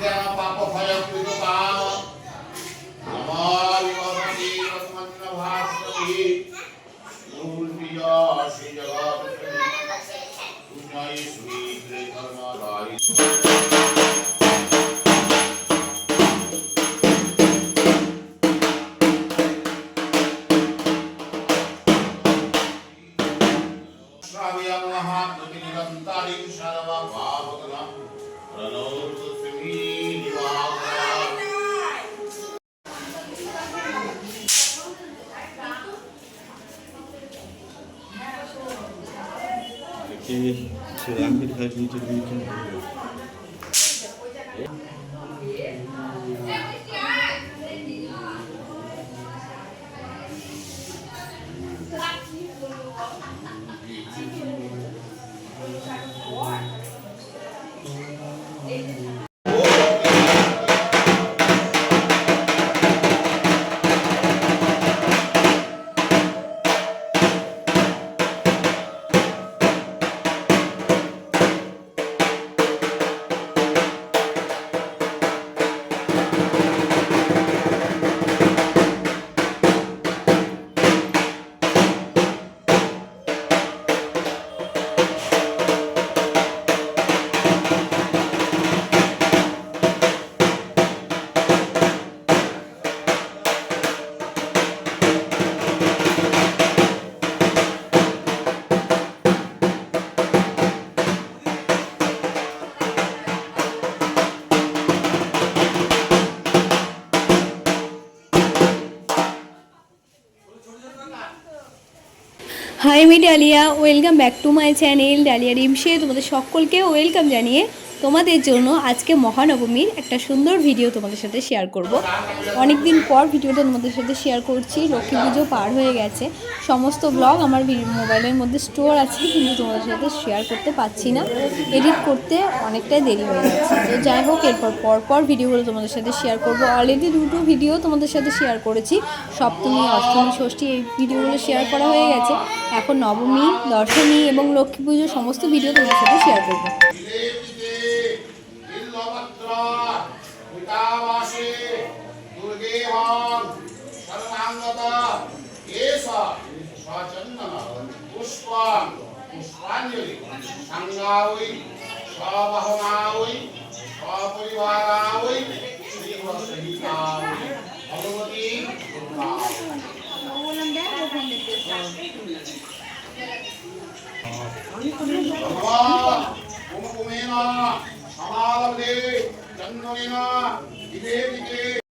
ধ্যান পাপ ভয় কৃতকাম আমার মরণি রত্ন ভাস্করি মূল প্রিয় শ্রী জগৎ তুমি শ্রী ধর্ম দায়ী Okay, so আমি Dalia welcome back to my channel Dalia রিমসে তোমাদের সকলকে ওয়েলকাম জানিয়ে তোমাদের জন্য আজকে মহানবমীর একটা সুন্দর ভিডিও তোমাদের সাথে শেয়ার করব। অনেক দিন পর ভিডিওটা তোমাদের সাথে শেয়ার করছি লক্ষ্মী পুজো পার হয়ে গেছে। সমস্ত ব্লগ আমার মোবাইলের মধ্যে স্টোর আছে, কিন্তু তোমাদের সাথে শেয়ার করতে পারছি না। এডিট করতে অনেকটাই দেরি হয়ে যাচ্ছে তো যাই হোক, এরপর পরপর ভিডিওগুলো তোমাদের সাথে শেয়ার করব। অলরেডি দুটো ভিডিও তোমাদের সাথে শেয়ার করেছি। সপ্তমী, অষ্টমী, ষষ্ঠী, এই ভিডিওগুলো শেয়ার করা হয়ে গেছে। এখন নবমী, দশমী এবং লক্ষ্মী পুজো সমস্ত ভিডিও তোমাদের সাথে শেয়ার করব। পিতাবাসে দুর্গেহং শরণাঙ্গত এষ সচন্দন পুষ্পং, পুষ্পাঞ্জলি সাঙ্গাওই সবহনাওই সপরিবারাওই শ্রীবসহিতাওই ভগবতী দুর্গা ভগবান কুমকুমেন সমালব্ধে। ひでえびて。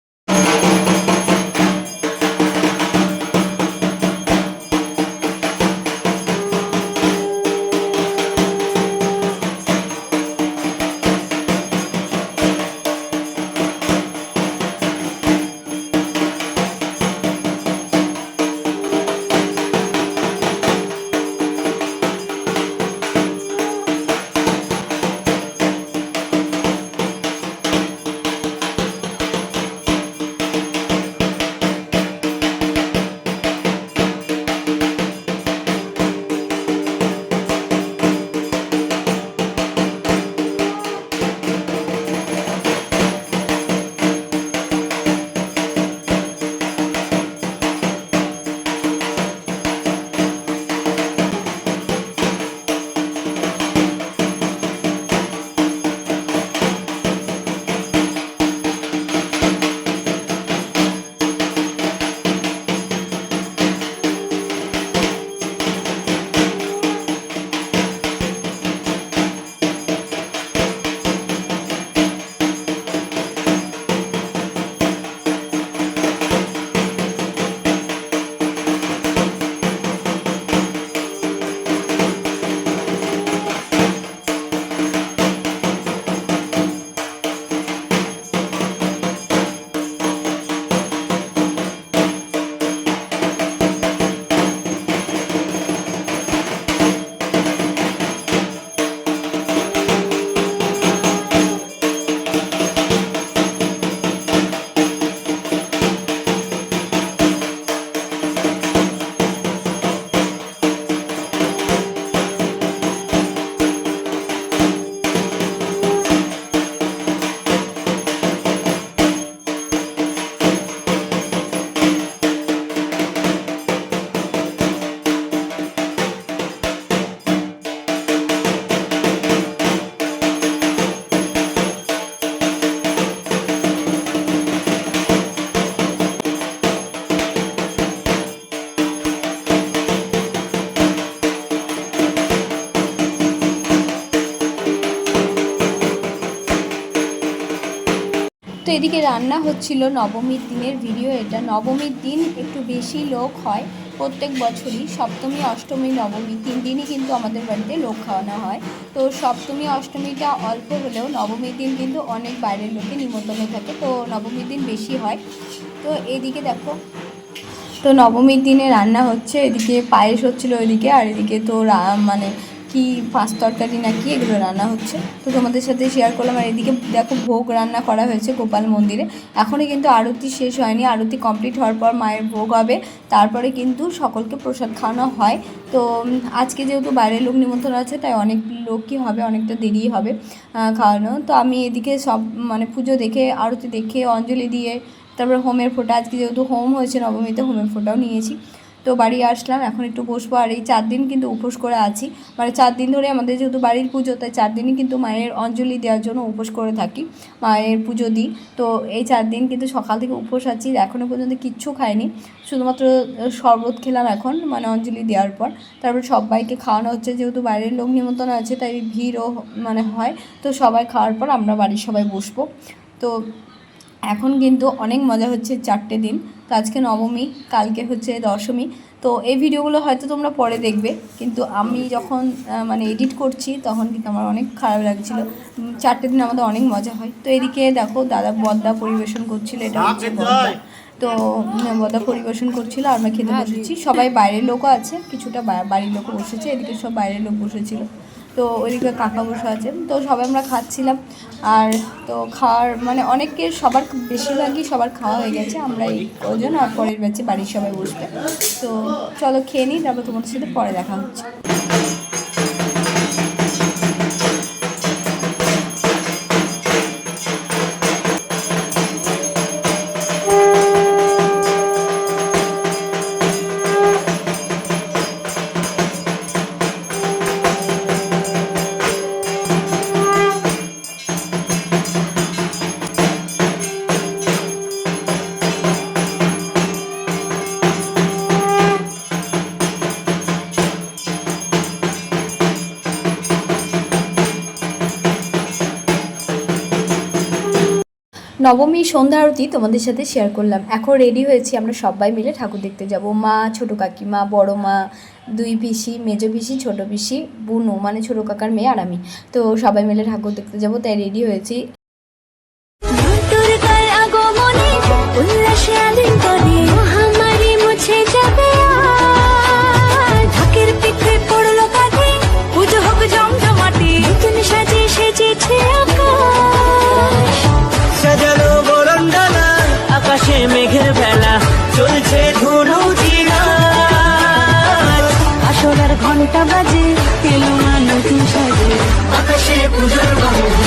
তো এদিকে রান্না হচ্ছিল নবমীর দিনের ভিডিও এটা। নবমীর দিন একটু বেশি লোক হয় প্রত্যেক বছরই। সপ্তমী, অষ্টমী, নবমী তিন দিনই কিন্তু আমাদের বাড়িতে লোক খাওয়ানো হয়। তো সপ্তমী, অষ্টমীটা অল্প হলেও নবমীর দিন কিন্তু অনেক বাইরের লোকে নিমন্ত্রণ থাকে। তো নবমীর দিন বেশি হয়। তো এদিকে দেখো। তো নবমীর দিনে রান্না হচ্ছে। এদিকে পায়েস হচ্ছিল ওইদিকে। আর এদিকে তো মানে কি পাঁচ তরকারি না কি এগুলো রান্না হচ্ছে। তো তোমাদের সাথে শেয়ার করলাম। আর এদিকে দেখো ভোগ রান্না করা হয়েছে গোপাল মন্দিরে। এখনও কিন্তু আরতি শেষ হয়নি। আরতি কমপ্লিট হওয়ার পর মায়ের ভোগ হবে। তারপরে কিন্তু সকলকে প্রসাদ খাওয়ানো হয়। তো আজকে যেহেতু বাইরের লোক নিমন্ত্রণ আছে, তাই অনেক লোকই হবে, অনেকটা দেরি হবে খাওয়ানো। তো আমি এদিকে সব মানে পুজো দেখে, আরতি দেখে, অঞ্জলি দিয়ে, তারপরে হোমের ফোঁটা। আজকে যেহেতু হোম হয়েছে নবমীতে, হোমের ফোঁটাও নিয়েছি। তো বাড়ি আসলাম, এখন একটু বসবো। আর এই চার দিন কিন্তু উপোস করে আছি। মানে চার দিন ধরে আমাদের যেহেতু বাড়ির পুজো, তাই চার দিনই কিন্তু মায়ের অঞ্জলি দেওয়ার জন্য উপোস করে থাকি, মায়ের পুজো দিই। তো এই চার দিন কিন্তু সকাল থেকে উপোস আছি এখনও পর্যন্ত কিচ্ছু খাইনি। শুধুমাত্র শরবত খেলাম এখন মানে অঞ্জলি দেওয়ার পর। তারপর সবাইকে খাওয়ানো হচ্ছে, যেহেতু বাইরের লোক নিমন্ত্রণ আছে, তাই ভিড়ও মানে হয়। তো সবাই খাওয়ার পর আমরা বাড়ির সবাই বসবো। তো এখন কিন্তু অনেক মজা হচ্ছে চারটে দিন। তো আজকে নবমী কালকে হচ্ছে দশমী। তো এই ভিডিওগুলো হয়তো তোমরা পরে দেখবে। কিন্তু আমি যখন মানে এডিট করছি তখন কিন্তু আমার অনেক খারাপ লাগছিল। চারটে দিন আমাদের অনেক মজা হয়। তো এদিকে দেখো দাদা বদ্দা পরিবেশন করছিল এটা হচ্ছে বদ্দা তো বদ্দা পরিবেশন করছিল আমরা খেতে বসেছি। সবাই বাইরের লোকও আছে কিছুটা বাড়ির লোকও বসেছে এদিকে সব বাইরের লোক বসেছিল। তো ওইদিকে কাকা বসে আছে। তো সবাই আমরা খাচ্ছিলাম। আর তো খাওয়ার মানে অনেকের সবার বেশিরভাগই সবার খাওয়া হয়ে গেছে। আমরা এই ওজন আর পরের ব্যাচে বাড়ির সবাই বসবে। তো চলো খেয়ে নিই, তারপর তোমার সাথে পরে দেখা হচ্ছে। নবমী সন্ধ্যা আরতি তোমাদের সাথে শেয়ার করলাম। এখন রেডি হয়েছি আমরা সবাই মিলে ঠাকুর দেখতে যাব। মা, ছোটো কাকিমা, বড় মা, দুই পিসি, মেজো পিসি, ছোটো পিসি, বুনু মানে ছোটো কাকার মেয়ে আর আমি। তো সবাই মিলে ঠাকুর দেখতে যাব, তাই রেডি হয়েছি। উল্লাসে মেঘের বেলা চলছে ধুনু আসরার ঘণ্টা বাজে এলো মানুষ সাজে। আকাশে পুজোর গঙ্গা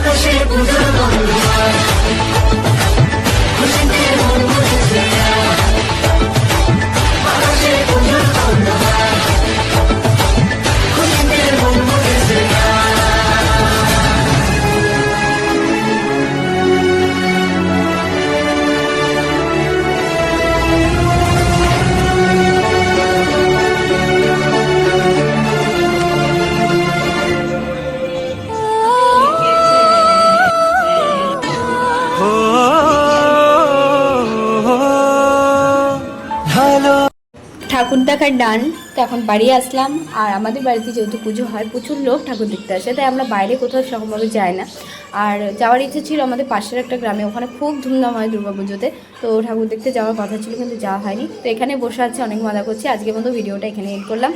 আকাশে পুজোর গঙ্গা ঠাকুর দেখার ডান? তো এখন বাড়ি আসলাম। আর আমাদের বাড়িতে যেহেতু পুজো হয়, প্রচুর লোক ঠাকুর দেখতে আসে, তাই আমরা বাইরে কোথাও সেরকমভাবে যাই না। আর যাওয়ার ইচ্ছে ছিল আমাদের পাশের একটা গ্রামে, ওখানে খুব ধুমধাম হয় দুর্গা পুজোতে। তো ঠাকুর দেখতে যাওয়ার কথা ছিল, কিন্তু যাওয়া হয়নি। তো এখানে বসে আছে, অনেক মজা করছি। আজকে মতো ভিডিওটা এখানে এড করলাম।